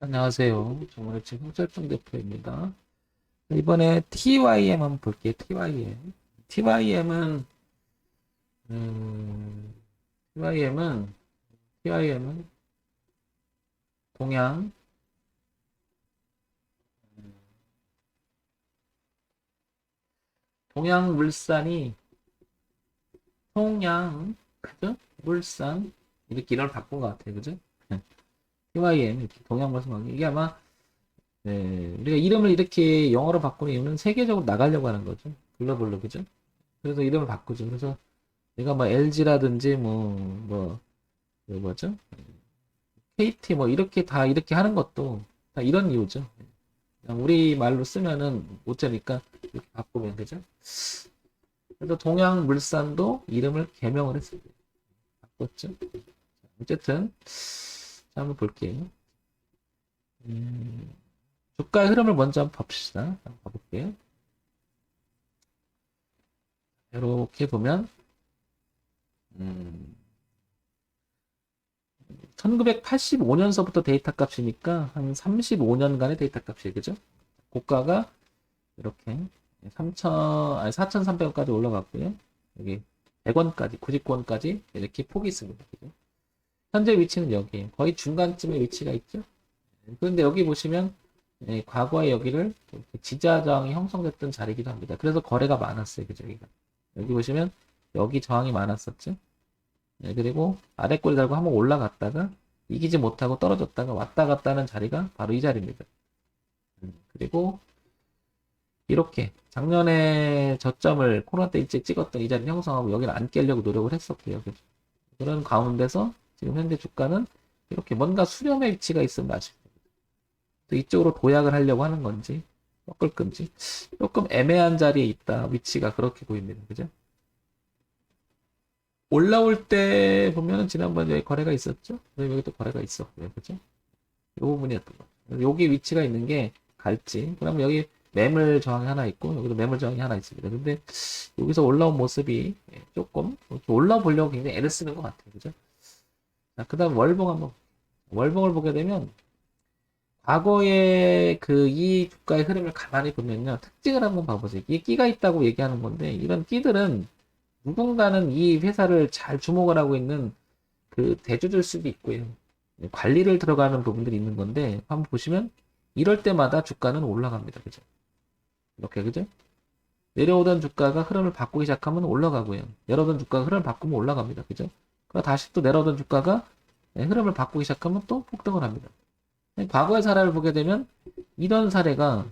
안녕하세요. 정원의친 홍철중 대표입니다. 이번에 TYM 한번 볼게요. TYM. TYM은, 음, TYM은, TYM은 동양, 음, 동양 물산이 통양, 그죠? 물산, 이렇게 이름을 바꾼 것 같아요. 그죠? TYM 이렇게 동양 말씀하기 이게 아마 네, 우리가 이름을 이렇게 영어로 바꾸는 이유는 세계적으로 나가려고 하는 거죠. 글로벌로 그죠? 그래서 이름을 바꾸죠. 그래서 내가 뭐 LG라든지 뭐뭐 뭐, 뭐죠? KT 뭐 이렇게 다 이렇게 하는 것도 다 이런 이유죠. 우리 말로 쓰면은 못 되니까 이렇게 바꾸면 그죠? 그래서 동양 물산도 이름을 개명을 했습니다. 바꿨죠. 자, 어쨌든 자, 한번 볼게요. 음, 주가의 흐름을 먼저 한번 봅시다. 한번 봐볼게요. 이렇게 보면, 음, 1985년서부터 데이터 값이니까 한 35년간의 데이터 값이에요. 그죠? 고가가 이렇게 3천, 아니 4,300원까지 올라갔고요. 여기 100원까지, 99원까지 이렇게 폭이 있습니다. 그죠? 현재 위치는 여기에요. 거의 중간쯤에 위치가 있죠. 그런데 여기 보시면 예, 과거에 여기를 이렇게 지지저항이 형성됐던 자리이기도 합니다. 그래서 거래가 많았어요. 그죠? 여기가. 여기 보시면 여기 저항이 많았었죠. 예, 그리고 아래 꼬리 달고 한번 올라갔다가 이기지 못하고 떨어졌다가 왔다 갔다 하는 자리가 바로 이 자리입니다. 음, 그리고 이렇게 작년에 저점을 코로나 때 일찍 찍었던 이 자리 형성하고 여기를 안 깨려고 노력을 했었고요. 그런 가운데서 지금 현재 주가는 이렇게 뭔가 수렴의 위치가 있으면 아쉽습니다. 또 이쪽으로 도약을 하려고 하는 건지 꺾을 건지 조금 애매한 자리에 있다 위치가 그렇게 보입니다. 그죠? 올라올 때 보면은 지난번에 여기 거래가 있었죠? 여기 또 거래가 있었고요. 그죠? 이 부분이었던 거죠. 여기 위치가 있는 게 갈지. 그러면 여기 매물 저항이 하나 있고 여기도 매물 저항이 하나 있습니다. 근데 여기서 올라온 모습이 조금 이렇게 올라 보려고 굉장히 애를 쓰는 것 같아요. 그죠? 자, 그 다음 월봉 한번. 월봉을 보게 되면, 과거의 그 이 주가의 흐름을 가만히 보면요. 특징을 한번 봐보세요. 이게 끼가 있다고 얘기하는 건데, 이런 끼들은 누군가는 이 회사를 잘 주목을 하고 있는 그 대주주일 수도 있고요. 관리를 들어가는 부분들이 있는 건데, 한번 보시면, 이럴 때마다 주가는 올라갑니다. 그죠? 이렇게, 그죠? 내려오던 주가가 흐름을 바꾸기 시작하면 올라가고요. 내려오던 주가가 흐름을 바꾸면 올라갑니다. 그죠? 그러다 다시 또 내려오던 주가가 네, 흐름을 바꾸기 시작하면 또 폭등을 합니다. 네, 과거의 사례를 보게 되면 이런 사례가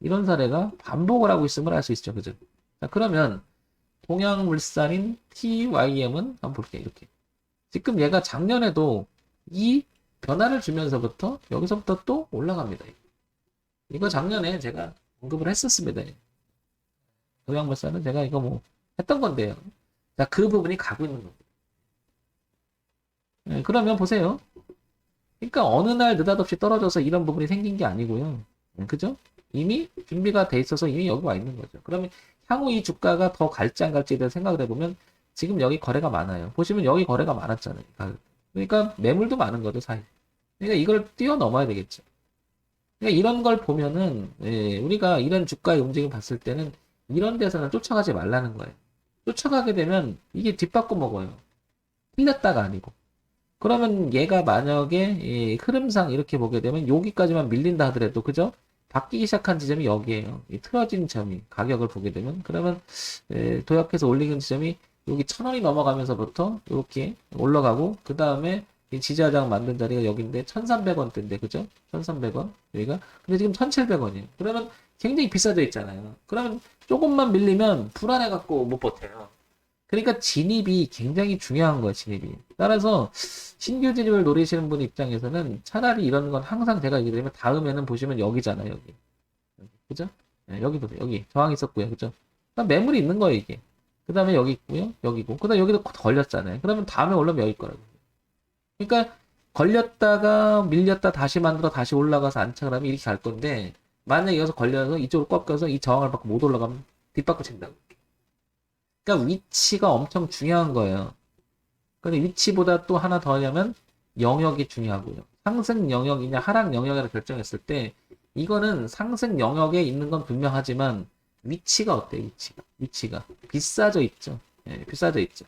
이런 사례가 반복을 하고 있음을 알 수 있죠. 그죠? 자, 그러면 동양물산인 TYM은 한번 볼게요. 이렇게. 지금 얘가 작년에도 이 변화를 주면서부터 여기서부터 또 올라갑니다. 이거 작년에 제가 언급을 했었습니다. 동양물산은 제가 이거 뭐 했던 건데요. 자, 그 부분이 가고 있는 겁니다. 네, 그러면 보세요. 그러니까 어느 날 느닷없이 떨어져서 이런 부분이 생긴 게 아니고요. 네, 그죠? 이미 준비가 돼 있어서 이미 여기 와 있는 거죠. 그러면 향후 이 주가가 더 갈지 안 갈지에 대해 생각을 해보면 지금 여기 거래가 많아요. 보시면 여기 거래가 많았잖아요. 그러니까 매물도 많은 거죠, 사이. 그러니까 이걸 뛰어넘어야 되겠죠. 그러니까 이런 걸 보면은 예, 우리가 이런 주가의 움직임 봤을 때는 이런 데서는 쫓아가지 말라는 거예요. 쫓아가게 되면 이게 뒷바꿔 먹어요. 틀렸다가 아니고. 그러면 얘가 만약에 이 흐름상 이렇게 보게 되면 여기까지만 밀린다 하더라도 그죠? 바뀌기 시작한 지점이 여기에요. 이 틀어진 점이 가격을 보게 되면 그러면 에, 도약해서 올리는 지점이 여기 천 원이 넘어가면서부터 이렇게 올라가고 그 다음에 이 지지하장 만든 자리가 여기인데 1300원대인데 그죠? 1300원 여기가 근데 지금 1700원이에요. 그러면 굉장히 비싸져 있잖아요. 그러면 조금만 밀리면 불안해 갖고 못 버텨요. 그러니까 진입이 굉장히 중요한 거예요, 진입이. 따라서 신규 진입을 노리시는 분 입장에서는 차라리 이런 건 항상 제가 얘기드리면 다음에는 보시면 여기잖아요, 여기. 그죠? 네, 여기 보세요. 여기 저항 있었고요. 그죠? 매물이 있는 거예요, 이게. 그 다음에 여기 있고요. 여기고. 그 다음에 여기도 걸렸잖아요. 그러면 다음에 올라오면 여기 거라고. 그러니까 걸렸다가 밀렸다 다시 만들어 다시 올라가서 안착을 하면 이렇게 갈 건데 만약에 여기서 걸려서 이쪽으로 꺾여서 이 저항을 받고 못 올라가면 뒷바꿔 친다고. 그러니까 위치가 엄청 중요한 거예요. 근데 위치보다 또 하나 더 하냐면 영역이 중요하고요. 상승 영역이냐 하락 영역이라 결정했을 때 이거는 상승 영역에 있는 건 분명하지만 위치가 어때 위치가 위치가 비싸져 있죠. 예, 비싸져 있죠.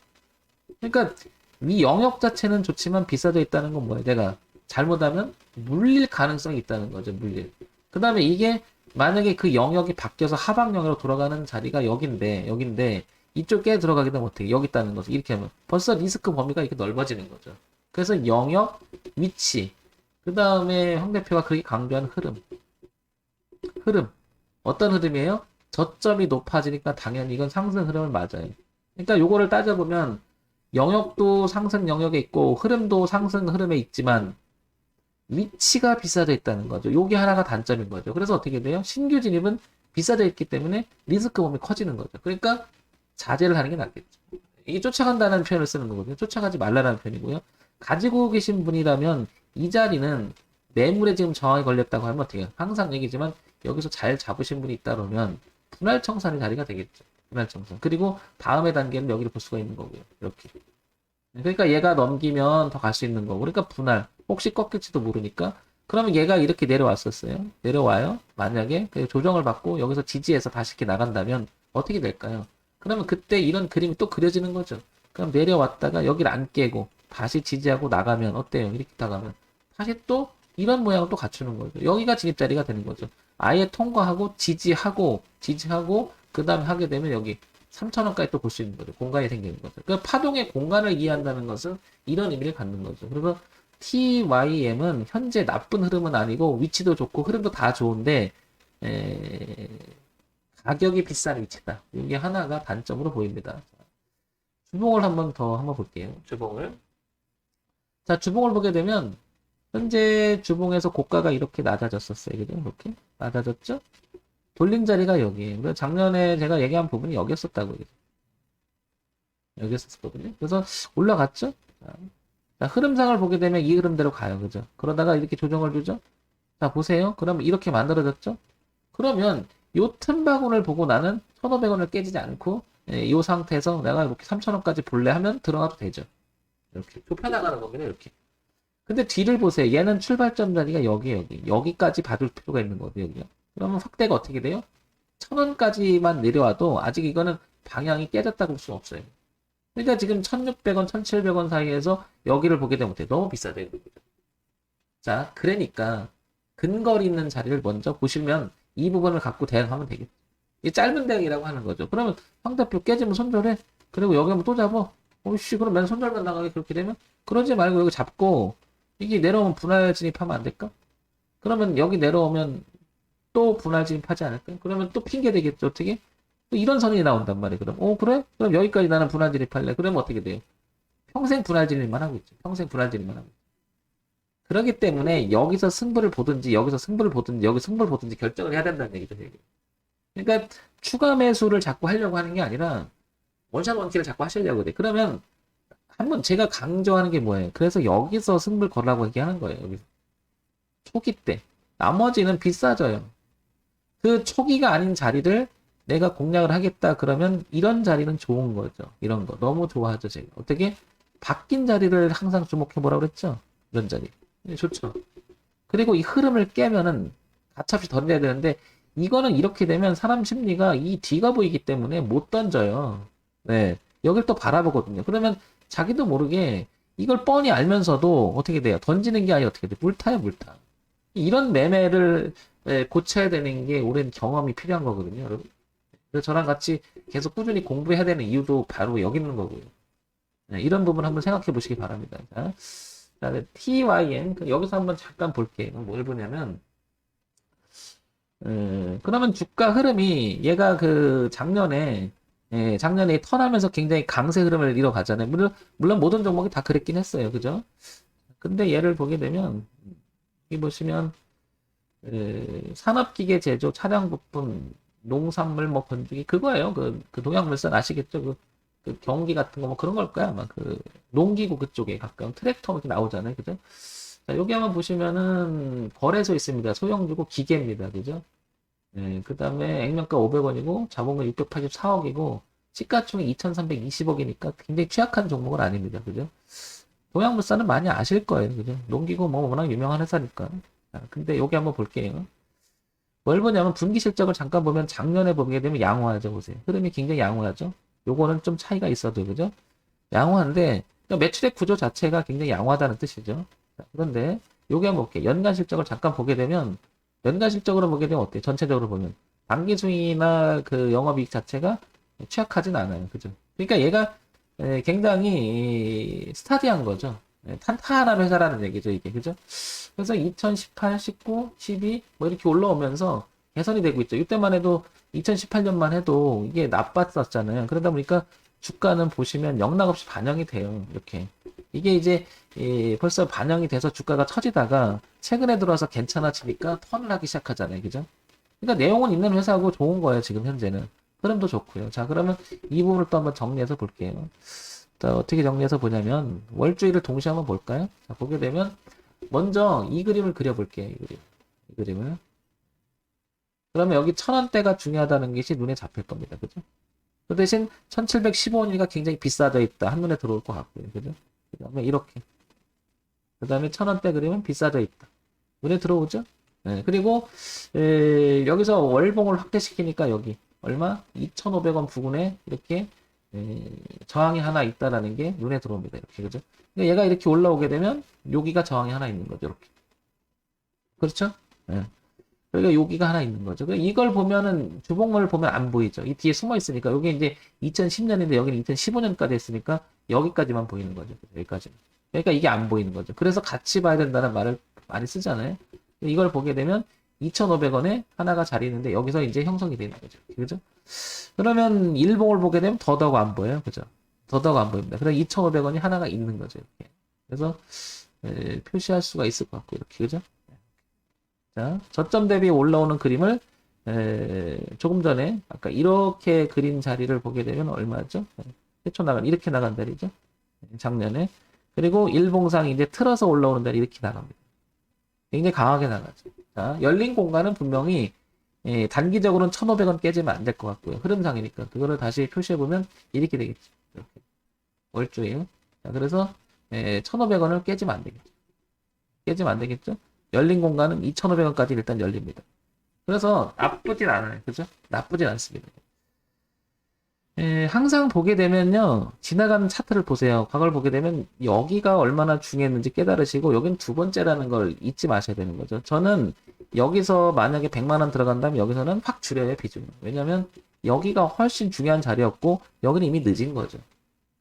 그러니까 이 영역 자체는 좋지만 비싸져 있다는 건 뭐야 내가 잘못하면 물릴 가능성이 있다는 거죠 물릴. 그 다음에 이게 만약에 그 영역이 바뀌어서 하방 영역으로 돌아가는 자리가 여긴데 여긴데 이쪽에 들어가게 되면 어떻게 여기 있다는 거죠 이렇게 하면 벌써 리스크 범위가 이렇게 넓어지는 거죠 그래서 영역 위치 그 다음에 황 대표가 그렇게 강조하는 흐름 흐름 어떤 흐름이에요? 저점이 높아지니까 당연히 이건 상승 흐름을 맞아요. 그러니까 요거를 따져보면 영역도 상승 영역에 있고 흐름도 상승 흐름에 있지만 위치가 비싸져 있다는 거죠. 요게 하나가 단점인 거죠. 그래서 어떻게 돼요? 신규 진입은 비싸져 있기 때문에 리스크 범위 커지는 거죠. 그러니까 자제를 하는 게 낫겠죠. 이게 쫓아간다는 표현을 쓰는 거거든요. 쫓아가지 말라는 표현이고요. 가지고 계신 분이라면 이 자리는 매물에 지금 저항이 걸렸다고 하면 어떻게 해요? 항상 얘기지만 여기서 잘 잡으신 분이 있다 그러면 분할 청산의 자리가 되겠죠. 분할 청산. 그리고 다음의 단계는 여기를 볼 수가 있는 거고요. 이렇게. 그러니까 얘가 넘기면 더 갈 수 있는 거고. 그러니까 분할. 혹시 꺾일지도 모르니까. 그러면 얘가 이렇게 내려왔었어요. 내려와요. 만약에 그 조정을 받고 여기서 지지해서 다시 이렇게 나간다면 어떻게 될까요? 그러면 그때 이런 그림이 또 그려지는 거죠. 그럼 내려왔다가 여기를 안 깨고 다시 지지하고 나가면 어때요? 이렇게 나가면 다시 또 이런 모양을 또 갖추는 거죠. 여기가 진입 자리가 되는 거죠. 아예 통과하고 지지하고 지지하고 그 다음에 하게 되면 여기 3천원까지 또 볼 수 있는 거죠. 공간이 생기는 거죠. 그 파동의 공간을 이해한다는 것은 이런 의미를 갖는 거죠. 그래서 TYM은 현재 나쁜 흐름은 아니고 위치도 좋고 흐름도 다 좋은데 에... 가격이 비싼 위치다. 이게 하나가 단점으로 보입니다. 주봉을 한번 더 한번 볼게요. 주봉을. 자, 주봉을 보게 되면 현재 주봉에서 고가가 이렇게 낮아졌었어요. 그죠? 이렇게 낮아졌죠? 돌린 자리가 여기에요. 그래서 작년에 제가 얘기한 부분이 여기였었다고. 여기였었거든요. 그래서 올라갔죠? 자, 자, 흐름상을 보게 되면 이 흐름대로 가요. 그죠? 그러다가 이렇게 조정을 주죠? 자, 보세요. 그러면 이렇게 만들어졌죠? 그러면 요 틈바구니를 보고 나는 1,500원을 깨지지 않고 예, 이 상태에서 내가 이렇게 3,000원까지 볼래 하면 들어가도 되죠. 이렇게 좁혀 나가는 겁니다. 이렇게. 근데 뒤를 보세요. 얘는 출발점 자리가 여기 여기 여기까지 봐줄 필요가 있는 거죠. 여기요. 그러면 확대가 어떻게 돼요? 1,000원까지만 내려와도 아직 이거는 방향이 깨졌다고 볼 수 없어요. 그러니까 지금 1,600원, 1,700원 사이에서 여기를 보게 되면 어때요? 너무 비싸대요. 자, 그러니까 근거리 있는 자리를 먼저 보시면 이 부분을 갖고 대응하면 되겠죠. 이 짧은 대응이라고 하는 거죠. 그러면 황대표 깨지면 손절해. 그리고 여기 한번 또 잡아. 어이씨, 그럼 맨 손절만 나가게 그렇게 되면? 그러지 말고 여기 잡고, 이게 내려오면 분할 진입하면 안 될까? 그러면 여기 내려오면 또 분할 진입하지 않을까? 그러면 또 핑계 되겠죠. 어떻게? 또 이런 선이 나온단 말이에요. 그럼, 어, 그래? 그럼 여기까지 나는 분할 진입할래. 그러면 어떻게 돼요? 평생 분할 진입만 하고 있죠. 평생 분할 진입만 하고 있죠. 그렇기 때문에 여기서 승부를 보든지 여기서 승부를 보든지 여기 승부를 보든지 결정을 해야 된다는 얘기죠. 그러니까 추가 매수를 자꾸 하려고 하는 게 아니라 원샷 원킬을 자꾸 하시려고 돼. 그러면 한번 제가 강조하는 게 뭐예요? 그래서 여기서 승부를 걸라고 얘기하는 거예요. 여기서 초기 때 나머지는 비싸져요. 그 초기가 아닌 자리를 내가 공략을 하겠다 그러면 이런 자리는 좋은 거죠. 이런 거 너무 좋아하죠. 제가 어떻게 바뀐 자리를 항상 주목해 보라고 그랬죠. 이런 자리. 네, 좋죠. 그리고 이 흐름을 깨면은 가차없이 던져야 되는데 이거는 이렇게 되면 사람 심리가 이 뒤가 보이기 때문에 못 던져요. 네. 여길 또 바라보거든요. 그러면 자기도 모르게 이걸 뻔히 알면서도 어떻게 돼요? 던지는 게 아니라 어떻게 돼요? 물타요, 물타. 이런 매매를 예, 고쳐야 되는 게 오랜 경험이 필요한 거거든요, 여러분. 그래서 저랑 같이 계속 꾸준히 공부해야 되는 이유도 바로 여기 있는 거고요. 네, 이런 부분 한번 생각해 보시기 바랍니다. 자. 그다음에 TYN 여기서 한번 잠깐 볼게요. 뭘 보냐면 음, 그러면 주가 흐름이 얘가 그 작년에 예, 작년에 턴하면서 굉장히 강세 흐름을 이뤄가잖아요. 물론 물론 모든 종목이 다 그랬긴 했어요. 그죠? 근데 얘를 보게 되면 여기 보시면 그 산업기계 제조, 차량 부품, 농산물 뭐 건조기 그거예요. 그, 그 동양물산 아시겠죠? 그, 그 경기 같은 거 뭐 그런 걸 거야 아마 그 농기구 그쪽에 가까운 트랙터 이렇게 나오잖아요. 그죠? 자, 여기 한번 보시면은 거래소 있습니다. 소형주고 기계입니다. 그죠? 네, 그 다음에 액면가 500원이고 자본금 684억이고 시가총액 2320억이니까 굉장히 취약한 종목은 아닙니다. 그죠? 동양물산은 많이 아실 거예요. 그죠? 농기구 뭐 워낙 유명한 회사니까. 자, 근데 여기 한번 볼게요. 뭘 보냐면 분기 실적을 잠깐 보면 작년에 보게 되면 양호하죠. 보세요. 흐름이 굉장히 양호하죠. 요거는 좀 차이가 있어도 그죠? 양호한데 그러니까 매출의 구조 자체가 굉장히 양호하다는 뜻이죠. 자, 그런데 여기 한번 볼게요. 연간 실적을 잠깐 보게 되면 연간 실적으로 보게 되면 어때요? 전체적으로 보면 단기 수익이나 그 영업이익 자체가 취약하진 않아요. 그죠? 그러니까 얘가 에, 굉장히 스타디한 거죠. 예, 탄탄한 회사라는 얘기죠, 이게. 그죠? 그래서 2018, 19, 12, 뭐 이렇게 올라오면서 개선이 되고 있죠. 이때만 해도 2018년만 해도 이게 나빴었잖아요. 그러다 보니까 주가는 보시면 영락없이 반영이 돼요. 이렇게. 이게 이제 이 벌써 반영이 돼서 주가가 처지다가 최근에 들어와서 괜찮아지니까 턴을 하기 시작하잖아요. 그죠? 그러니까 내용은 있는 회사고 좋은 거예요. 지금 현재는. 흐름도 좋고요. 자, 그러면 이 부분을 또 한번 정리해서 볼게요. 자, 어떻게 정리해서 보냐면 월주일을 동시에 한번 볼까요? 자, 보게 되면 먼저 이 그림을 그려볼게요. 이 그림. 이 그림을. 그러면 여기 천 원대가 중요하다는 것이 눈에 잡힐 겁니다. 그죠? 그 대신 1715원이니까 굉장히 비싸져 있다. 한눈에 들어올 것 같고요. 그죠? 그 다음에 이렇게. 그 다음에 천 원대 그림은 비싸져 있다. 눈에 들어오죠? 네, 그리고 에, 여기서 월봉을 확대시키니까 여기 얼마? 2,500원 부근에 이렇게 에, 저항이 하나 있다라는 게 눈에 들어옵니다. 이렇게 그죠? 그러니까 얘가 이렇게 올라오게 되면 여기가 저항이 하나 있는 거죠. 이렇게. 그렇죠? 예. 그러니까 여기가 하나 있는 거죠. 그러니까 이걸 보면은 주봉을 보면 안 보이죠. 이 뒤에 숨어 있으니까 여기 이제 2010년인데 여기는 2015년까지 했으니까 여기까지만 보이는 거죠. 여기까지. 그러니까 이게 안 보이는 거죠. 그래서 같이 봐야 된다는 말을 많이 쓰잖아요. 이걸 보게 되면 2,500원에 하나가 자리 있는데 여기서 이제 형성이 되는 거죠. 그죠? 그러면 일봉을 보게 되면 더더욱 안 보여요. 그죠? 더더욱 안 보입니다. 그럼 2,500원이 하나가 있는 거죠. 이렇게. 그래서 에, 표시할 수가 있을 것 같고 이렇게 그죠? 자, 저점 대비 올라오는 그림을 에, 조금 전에 아까 이렇게 그린 자리를 보게 되면 얼마죠? 최초 나간 이렇게 나간 자리죠. 작년에 그리고 일봉상이 이제 틀어서 올라오는 자리 이렇게 나갑니다. 굉장히 강하게 나가죠. 자, 열린 공간은 분명히 예, 단기적으로는 1,500원 깨지면 안 될 것 같고요. 흐름상이니까 그거를 다시 표시해 보면 이렇게 되겠죠. 이렇게. 월주일. 자, 그래서 예, 1,500원을 깨지면 안 되겠죠. 깨지면 안 되겠죠. 열린 공간은 2,500원까지 일단 열립니다. 그래서 나쁘진 않아요. 그죠? 나쁘진 않습니다. 예, 항상 보게 되면요. 지나가는 차트를 보세요. 과거를 보게 되면 여기가 얼마나 중요했는지 깨달으시고 여긴 두 번째라는 걸 잊지 마셔야 되는 거죠. 저는 여기서 만약에 100만 원 들어간다면 여기서는 확 줄여요, 비중을. 왜냐면 여기가 훨씬 중요한 자리였고 여기는 이미 늦은 거죠.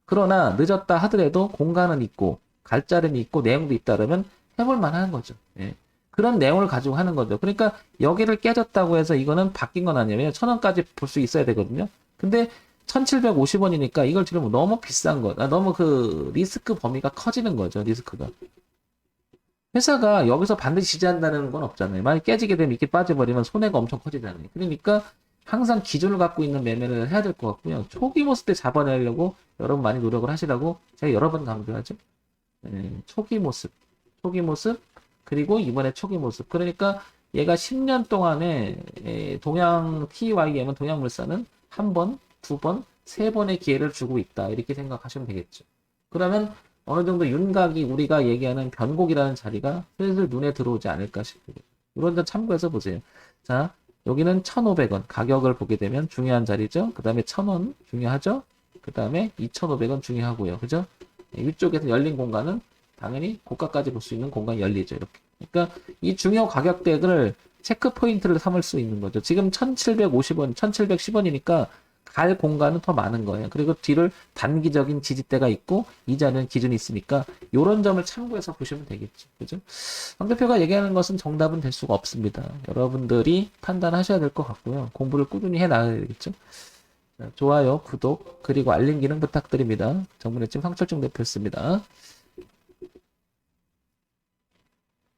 그러나 늦었다 하더라도 공간은 있고 갈자름이 있고 내용도 있다 그러면 해볼 만한 거죠. 예. 그런 내용을 가지고 하는 거죠. 그러니까 여기를 깨졌다고 해서 이거는 바뀐 건 아니에요. 천 원까지 볼 수 있어야 되거든요. 근데 1750원이니까 이걸 지금 너무 비싼 거, 아, 너무 그 리스크 범위가 커지는 거죠, 리스크가. 회사가 여기서 반드시 지지한다는 건 없잖아요. 만약 깨지게 되면 이렇게 빠져버리면 손해가 엄청 커지잖아요. 그러니까 항상 기준을 갖고 있는 매매를 해야 될 것 같고요. 초기 모습 때 잡아내려고 여러분 많이 노력을 하시라고 제가 여러 번 강조하죠. 예, 초기 모습, 초기 모습, 그리고 이번에 초기 모습. 그러니까 얘가 10년 동안에 예, 동양 TYM은 동양물산은 한 번, 두 번, 세 번의 기회를 주고 있다. 이렇게 생각하시면 되겠죠. 그러면 어느 정도 윤곽이 우리가 얘기하는 변곡이라는 자리가 슬슬 눈에 들어오지 않을까 싶어요. 이런 점 참고해서 보세요. 자, 여기는 1,500원 가격을 보게 되면 중요한 자리죠. 그 다음에 1,000원 중요하죠. 그 다음에 2,500원 중요하고요. 그죠? 이쪽에서 열린 공간은 당연히 고가까지 볼 수 있는 공간이 열리죠. 이렇게. 그러니까 이 중요 가격대를 체크 포인트를 삼을 수 있는 거죠. 지금 1,750원, 1,710원이니까 갈 공간은 더 많은 거예요. 그리고 뒤를 단기적인 지지대가 있고 이자는 기준이 있으니까 이런 점을 참고해서 보시면 되겠죠. 그죠? 황 대표가 얘기하는 것은 정답은 될 수가 없습니다. 여러분들이 판단하셔야 될 것 같고요. 공부를 꾸준히 해 나가야 되겠죠. 자, 좋아요, 구독, 그리고 알림 기능 부탁드립니다. 정문의 찜 황철중 대표였습니다.